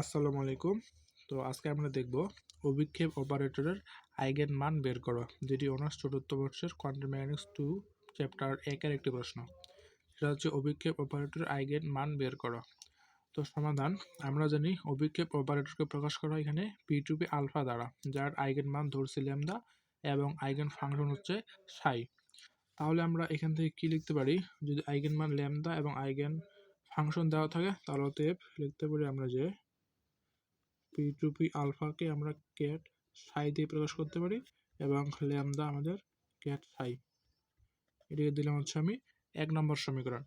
আসসালামু আলাইকুম। তো আজকে আমরা দেখব অভিক্ষেপ অপারেটরের আইগেন মান বের করা, যেটি অনার্স চতুর্থ বর্ষের কোয়ান্টাম মেকানিক্স টু চ্যাপ্টার একের একটি প্রশ্ন। সেটা হচ্ছে অভিক্ষেপ অপারেটরের আইগেন মান বের করা। তো সমাধান, আমরা জানি অভিক্ষেপ অপারেটরকে প্রকাশ করা এখানে পি টু পি আলফা দ্বারা, যার আইগেন মান ধরছি ল্যামদা এবং আইগেন ফাংশন হচ্ছে সাই তাহলে আমরা এখান থেকে কি লিখতে পারি? যদি আইগেন মান ল্যামদা এবং আইগেন ফাংশন দেওয়া থাকে, তাহলে অতএব লিখতে পারি আমরা যে পি টু পি আলফাকে আমরা ক্যাট সাই দিয়ে প্রকাশ করতে পারি এবং ল্যামদা আমাদের ক্যাট সাই এটিকে দিলাম হচ্ছে আমি এক নম্বর সমীকরণ।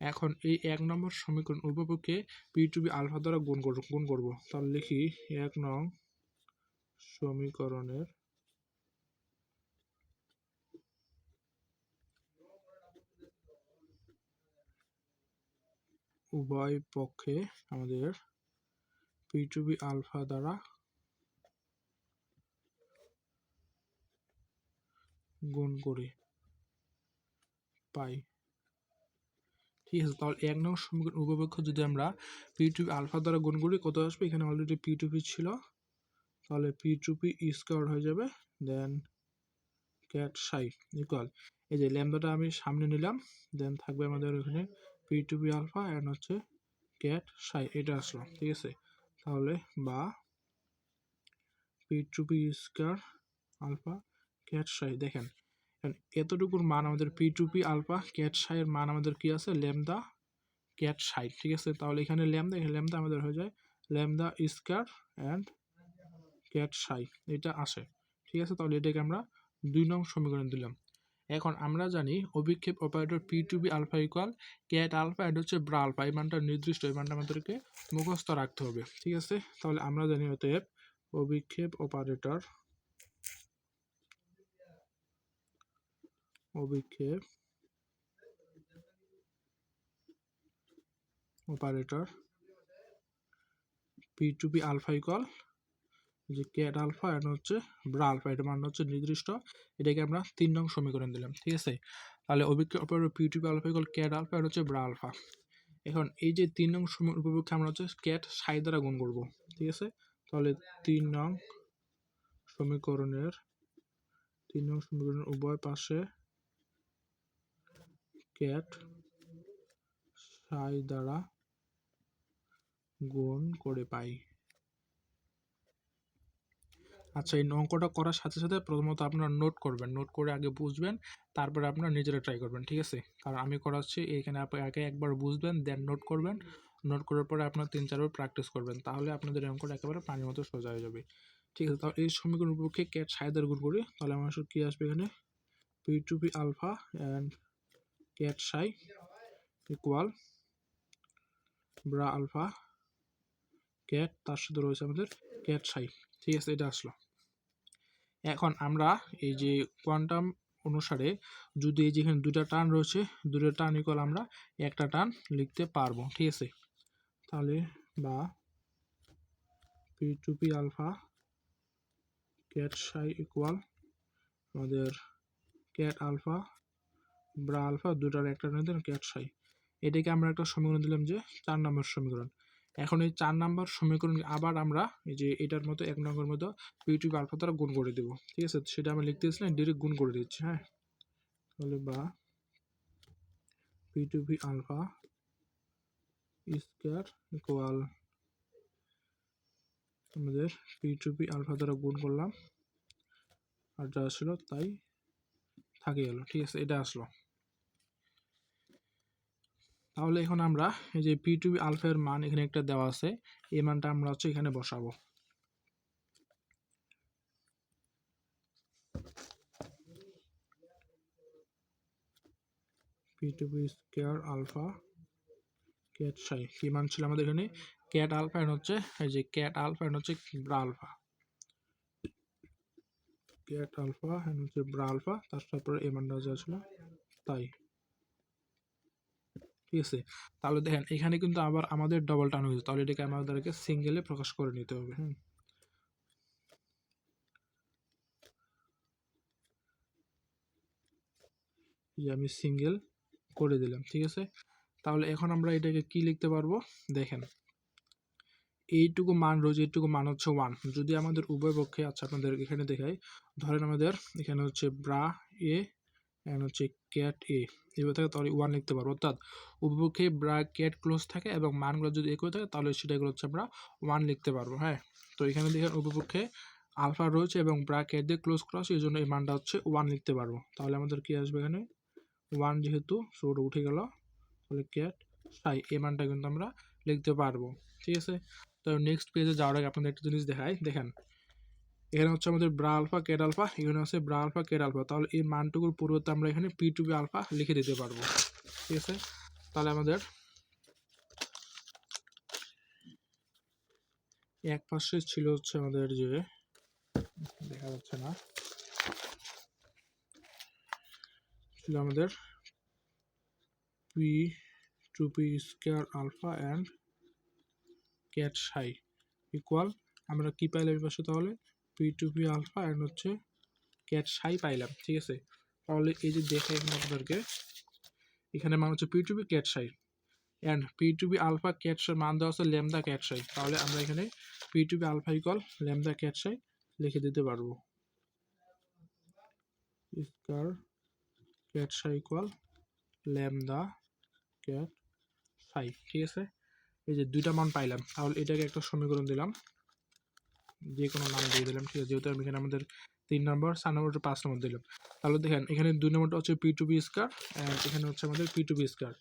এখন এই এক নম্বর সমীকরণ উপপক্ষে পি টু আলফা দ্বারা গুণ গুণ করব। তাহলে লিখি এক নং সমীকরণের উভয় পক্ষে আমাদের পি টু বি আলফা দ্বারা গুণ করে পাই। ঠিক আছে, তাহলে এক নং সমীকরণ উপপক্ষ যদি আমরা পি টু আলফা দ্বারা গুণ করি, কত আসবে? এখানে অলরেডি পি টু পি ছিল। তাহলে পি টু পি স্কোয়ার হয়ে যাবে দেন ক্যাট সাই ইকুয়াল এই যে ল্যামদাটা আমি সামনে নিলাম দেন থাকবে আমাদের ওখানে পি টু আলফা অ্যান্ড হচ্ছে ক্যাট সাই এটা আসলো, ঠিক আছে? তাহলে বা P two P square alpha ket psi দেখেন। এতটুকুর মান আমাদের P two P alpha ket সাইয়ের মান আমাদের কি আছে? ল্যামদা ক্যাট সাই ঠিক আছে? তাহলে এখানে ল্যামদা এখানে ল্যামদা আমাদের হয়ে যায় ল্যামদা স্কোয়ার অ্যান্ড ক্যাট সাই এটা আসে। ঠিক আছে? তাহলে এটাকে আমরা দুই নং সমীকরণ দিলাম। এখন আমরা জানি অভিক্ষেপ operator P two B alpha equal ket alpha এটা হচ্ছে ব্রা আলফা এই মানটা নির্দিষ্ট, এই মানটা আমাদেরকে মুখস্থ রাখতে হবে, ঠিক আছে? তাহলে আমরা জানি অতএব অভিক্ষেপ অপারেটর অভিক্ষেপ operator P two B alpha equal যে ক্যাট আলফা এটা হচ্ছে ব্রা আলফা এটা মানে হচ্ছে নির্দিষ্ট। এটাকে আমরা তিন নং সমীকরণ দিলাম, ঠিক আছে? তাহলে অভিক্ষেপ operator P two P alpha equal ket alpha এটা হচ্ছে ব্রা আলফা এখন এই যে তিন নং উপপক্ষে আমরা হচ্ছে ক্যাট সাই দ্বারা গুণ করব, ঠিক আছে? তাহলে তিন নং সমীকরণের, তিন নং সমীকরণের উভয় পাশে ক্যাট সাই দ্বারা গুণ করে পাই। আচ্ছা এই অঙ্কটা করার সাথে সাথে প্রথমত আপনারা নোট করবেন। নোট করে আগে বুঝবেন, তারপরে আপনারা নিজেরা ট্রাই করবেন, ঠিক আছে? কারণ আমি করাচ্ছি, এখানে আপনি আগে একবার বুঝবেন দেন নোট করবেন। নোট করার পরে আপনার তিন, চারবার প্র্যাকটিস করবেন, তাহলে আপনাদের অঙ্কটা একেবারে পানির মতো সোজা হয়ে যাবে। ঠিক আছে, তাহলে এই সমীকরণ উপপক্ষে ক্যাট সাইদার গুণ করি, তাহলে আমার কী আসবে এখানে? P two P alpha and ket psi equal bra alpha ket তার সাথে রয়েছে আমাদের ক্যাট সাই ঠিক আছে, এটা আসলো। এখন আমরা এই যে কোয়ান্টাম অনুসারে যদি এই যেখানে দুটা টান রয়েছে দুটো টান ইকুয়াল আমরা একটা টান লিখতে পারব, ঠিক আছে? তাহলে বা P two P alpha ket psi equal আমাদের ক্যাট আলফা ব্রা আলফা দুটার একটা টান ক্যাট সাই এটাকে আমরা একটা সমীকরণ দিলাম যে চার নম্বর সমীকরণ। এখন এই চার নাম্বার সমীকরণ আবার আমরা এই যে এটার মতো এক নম্বর মতো পিউটিভ আলফা দ্বারা গুণ করে দেবো, ঠিক আছে? সেটা আমরা লিখতে না ডিরেক্ট গুণ করে দিচ্ছি হ্যাঁ? তাহলে বা পিটুপি আলফা স্কোয়ার ইকুয়াল আমাদের পিটুপি আলফা দ্বারা গুণ করলাম, আর যা আসলো তাই থাকে গেল, ঠিক আছে? এটা আসলো। তাহলে এখন আমরা এই যে পি টু বি আলফার মান এখানে একটা দেওয়া আছে, এই মানটা আমরা হচ্ছে এখানে বসাবো। P two B square alpha ket psi কি মান ছিল আমাদের এখানে? ক্যাট আলফা এন হচ্ছে, এই যে ক্যাট আলফা এন হচ্ছে bra alpha ket alpha N হচ্ছে ব্রা আলফা তার তারপরে এই মানটা যা ছিল, তাই। ঠিক আছে? তাহলে দেখেন, এখানে কিন্তু আবার আমাদের ডবল টান হয়েছে। তাহলে এটাকে আমাদেরকে সিঙ্গেলে প্রকাশ করে নিতে হবে, হুম? আমি সিঙ্গেল করে দিলাম, ঠিক আছে? তাহলে এখন আমরা এটাকে কি লিখতে পারব? দেখেন, এইটুকু মান রয়েছে, এইটুকু মান হচ্ছে ওয়ান যদি আমাদের উভয় পক্ষে আচ্ছা আপনাদের এখানে দেখাই, ধরেন আমাদের এখানে হচ্ছে ব্রা এ এখানে হচ্ছে ক্যাট এ এভাবে থাকে তাহলে ওয়ান লিখতে পারব। অর্থাৎ উভয়পক্ষে ব্রা ক্যাট ক্লোজ থাকে এবং মানগুলো যদি একই থাকে, তাহলে সেটাগুলো হচ্ছে আমরা ওয়ান লিখতে পারব হ্যাঁ? তো এখানে দেখেন উভয়পক্ষে আলফা রয়েছে এবং ব্রা ক্যাট দিয়ে ক্লোজ করা এই জন্য এই মানটা হচ্ছে ওয়ান লিখতে পারব। তাহলে আমাদের কি আসবে এখানে? ওয়ান যেহেতু সো উঠে গেল। তাহলে ক্যাট সাই এই মানটা কিন্তু আমরা লিখতে পারব। ঠিক আছে? তো নেক্সট পেজে যাওয়ার আগে আপনাদের একটা জিনিস দেখাই। দেখেন এখানে হচ্ছে আমাদের ব্রা আলফা, কেট আলফা, এখানে হচ্ছে ব্রা আলফা, কেট আলফা। তাহলে এই মানটুকুর পরিবর্তে আমরা এখানে পি টু বি আলফা লিখে দিতে পারব। ঠিক আছে? তাহলে আমাদের এক পাশে ছিল হচ্ছে আমাদের যে, দেখা যাচ্ছে না। ছিল আমাদের P two P square alpha and ket psi equal. আমরা কি পাইলাম এই পাশে তাহলে? P two P alpha and হচ্ছে ক্যাট সাই পাইলাম, ঠিক আছে? তাহলে এই যে দেখে আপনাদেরকে। এখানে মান হচ্ছে P two P ket psi. And P two B alpha ket psi মান দেওয়া আছে ল্যামদা ক্যাট সাই। তাহলে আমরা এখানে P to B alpha equal lambda ket psi লিখে দিতে পারব। Square ket psi equal lambda ket psi, ঠিক আছে? এই যে দুইটা মান পাইলাম। তাহলে এটাকে একটা সমীকরণ দিলাম। যে কোনো নাম দিয়ে দিলাম, ঠিক আছে? যেহেতু আমি এখানে আমাদের তিন নম্বর চার নম্বর পাঁচ নম্বর দিলাম। তাহলে দেখেন, এখানে দুই নম্বরটা হচ্ছে P two B square and এখানে হচ্ছে আমাদের পি টু বি স্কার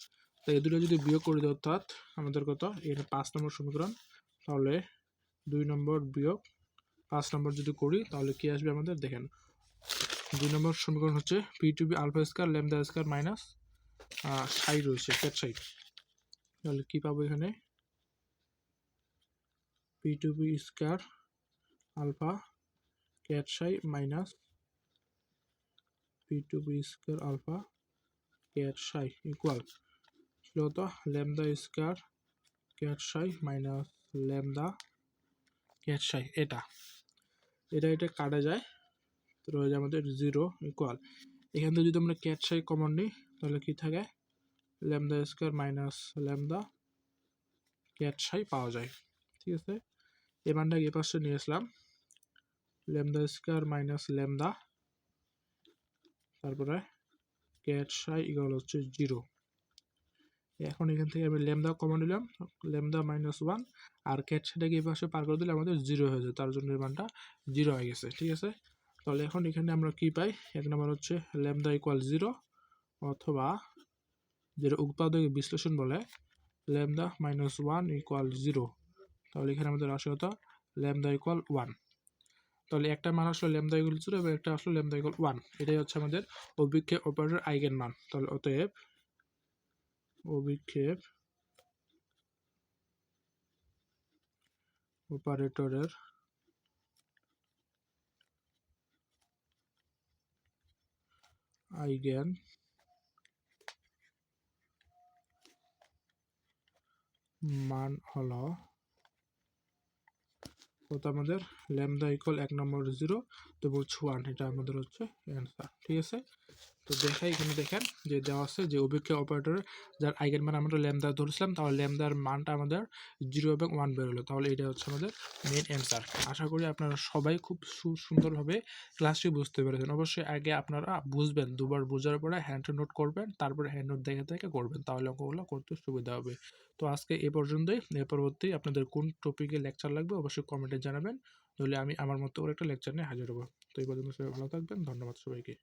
তো এই দুটো যদি বিয়োগ করে দিই, অর্থাৎ আমাদের কত? এখানে পাঁচ নম্বর সমীকরণ। তাহলে দুই নম্বর বিয়োগ পাঁচ নম্বর যদি করি, তাহলে কি আসবে আমাদের? দেখেন, দুই নম্বর সমীকরণ হচ্ছে P to B alpha square lambda square minus psi রয়েছে ক্যাট সাইড তাহলে কী পাবো এখানে? P two B square alpha ket psi minus P two B square alpha ket psi equal ছিল তো lambda square ket psi minus lambda ket psi এটা। এটা এটা কাটা যায়, তো রয়ে যায় আমাদের জিরো ইকুয়াল এখান থেকে যদি আমরা ক্যাট সাই কমন নিই, তাহলে কি থাকে? Lambda square minus lambda ket psi পাওয়া যায়। ঠিক আছে? এই মানটাকে এ পাশে নিয়ে আসলাম। ল্যামদা স্কোয়ার মাইনাস ল্যামদা তারপরে ক্যাট সাই ইকুয়াল হচ্ছে জিরো। এখন এখান থেকে আমি ল্যামদা কমন নিলাম ল্যামদা মাইনাস ওয়ান, আর ক্যাট সাইটাকে এই পাশে পার করে দিলে আমাদের জিরো হয়ে যায়, তার জন্য এই মানটা জিরো হয়ে গেছে, ঠিক আছে? তাহলে এখন এখানে আমরা কি পাই? এক নম্বর হচ্ছে ল্যামদা ইকুয়াল জিরো অথবা যেটা উৎপাদক বিশ্লেষণ বলে lambda minus one equal zero. তাহলে এখানে আমাদের আসে হতো ল্যামদা ইকুয়াল ওয়ান। তাহলে একটা মান আসলো ল্যামদা ইকুয়াল জিরো এবং একটা আসলো ল্যামদা ইকুয়াল ওয়ান এটাই হচ্ছে আমাদের অভিক্ষেপ অপারেটর আইগেন মান। তাহলে অতএব অভিক্ষেপ অপারেটরের আইগেন মান হলো কত আমাদের ল্যামদা ইকল এক নম্বর জিরো তো বলছি ওয়ান এটা আমাদের হচ্ছে অ্যান্সার ঠিক আছে? তো দেখাই এখানে দেখেন যে দেওয়া আছে যে অভিক্ষেপ অপারেটর যার আইগেন মান আমরা ল্যামদা ধরেছিলাম, তাহলে ল্যামদার মানটা আমাদের জিরো এবং ওয়ান বেরোলো তাহলে এটা হচ্ছে আমাদের মেন অ্যান্সার আশা করি আপনারা সবাই খুব সুন্দরভাবে ক্লাসটি বুঝতে পেরেছেন। অবশ্যই আগে আপনারা বুঝবেন, দুবার বোঝার পরে হ্যান্ড নোট করবেন, তারপরে হ্যান্ড নোট দেখে দেখে করবেন, তাহলে অঙ্কগুলো করতে সুবিধা হবে। তো আজকে এ পর্যন্তই। এর পরবর্তী আপনাদের কোন টপিকে লেকচার লাগবে অবশ্যই কমেন্টে জানাবেন তাহলে আমি আমার মতো করে একটা লেকচার নিয়ে হাজির হব। তো এই পর্যন্ত সবাই ভালো থাকবেন, ধন্যবাদ সবাইকে।